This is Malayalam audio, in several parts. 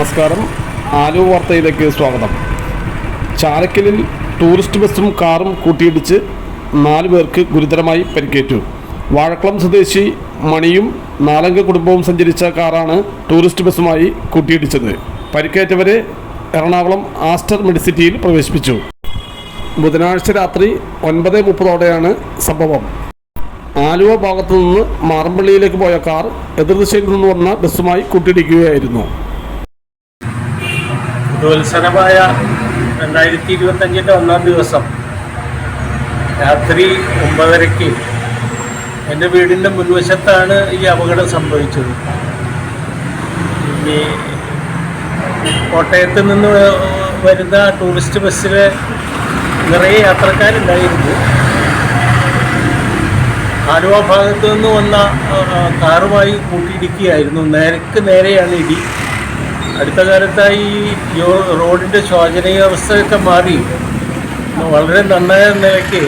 നമസ്കാരം. ആലു വാർത്തയിലേക്ക് സ്വാഗതം. ചാലക്കലിൽ ടൂറിസ്റ്റ് ബസ്സും കാറും കൂട്ടിയിടിച്ച് നാല് പേർക്ക് ഗുരുതരമായി പരിക്കേറ്റു. വാഴക്കുളം സ്വദേശി മണിയും നാലംഗ കുടുംബവും സഞ്ചരിച്ച കാറാണ് ടൂറിസ്റ്റ് ബസ്സുമായി കൂട്ടിയിടിച്ചത്. പരിക്കേറ്റവരെ എറണാകുളം ആസ്റ്റർ മെഡിസിറ്റിയിൽ പ്രവേശിപ്പിച്ചു. ബുധനാഴ്ച രാത്രി ഒൻപത് മുപ്പതോടെയാണ് സംഭവം. ആലുവ ഭാഗത്തു നിന്ന് മാറമ്പള്ളിയിലേക്ക് പോയ കാർ എതിർദിശയിൽ നിന്ന് വന്ന ബസ്സുമായി കൂട്ടിയിടിക്കുകയായിരുന്നു. ഉത്സവമായ രണ്ടായിരത്തി ഇരുപത്തഞ്ചിന്റെ ഒന്നാം ദിവസം രാത്രി ഒമ്പതരയ്ക്ക് എന്റെ വീടിന്റെ മുൻവശത്താണ് ഈ അപകടം സംഭവിച്ചത്. ഈ കോട്ടയത്ത് നിന്ന് വരുന്ന ടൂറിസ്റ്റ് ബസ്സിൽ നിറയെ യാത്രക്കാരുണ്ടായിരുന്നു. ആലുവ ഭാഗത്തു നിന്ന് വന്ന കാറുമായി കൂട്ടിയിടിക്കുകയായിരുന്നു. നേരക്ക് നേരെയാണ് ഇടി. അടുത്ത കാലത്തായി ഈ റോഡിന്റെ ശോചനീയാവസ്ഥയൊക്കെ മാറി. വളരെ നന്നായ നിലയ്ക്ക്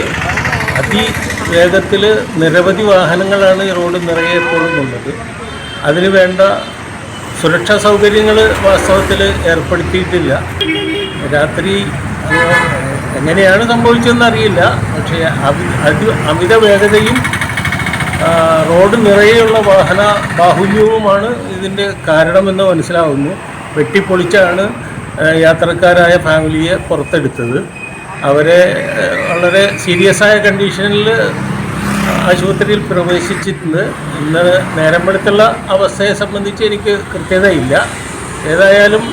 അതിവേഗത്തിൽ നിരവധി വാഹനങ്ങളാണ് ഈ റോഡ് നിറയെ എപ്പോഴും ഉള്ളത് അതിന് വേണ്ട സുരക്ഷാ സൗകര്യങ്ങൾ വാസ്തവത്തിൽ ഏർപ്പെടുത്തിയിട്ടില്ല. രാത്രി എങ്ങനെയാണ് സംഭവിച്ചതെന്ന് അറിയില്ല. പക്ഷേ അതി അമിത വേഗതയും റോഡ് നിറയെയുള്ള വാഹന ബാഹുല്യവുമാണ് ഇതിന്റെ കാരണമെന്ന് മനസ്സിലാവുന്നു. വെട്ടിപ്പൊളിച്ചാണ് യാത്രക്കാരായ ഫാമിലിയെ പുറത്തെടുത്തത്. അവരെ വളരെ സീരിയസ് ആയ കണ്ടീഷനിൽ ആശുപത്രിയിൽ പ്രവേശിച്ചിരുന്നത് ഇന്ന് നേരം അവസ്ഥയെ സംബന്ധിച്ച് എനിക്ക് കൃത്യതയില്ല. ഏതായാലും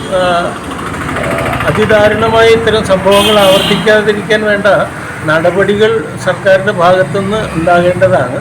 അതിദാരുണമായ ഇത്തരം സംഭവങ്ങൾ ആവർത്തിക്കാതിരിക്കാൻ വേണ്ട നടപടികൾ സർക്കാരിന്റെ ഭാഗത്തുനിന്ന് ഉണ്ടാകേണ്ടതാണ്.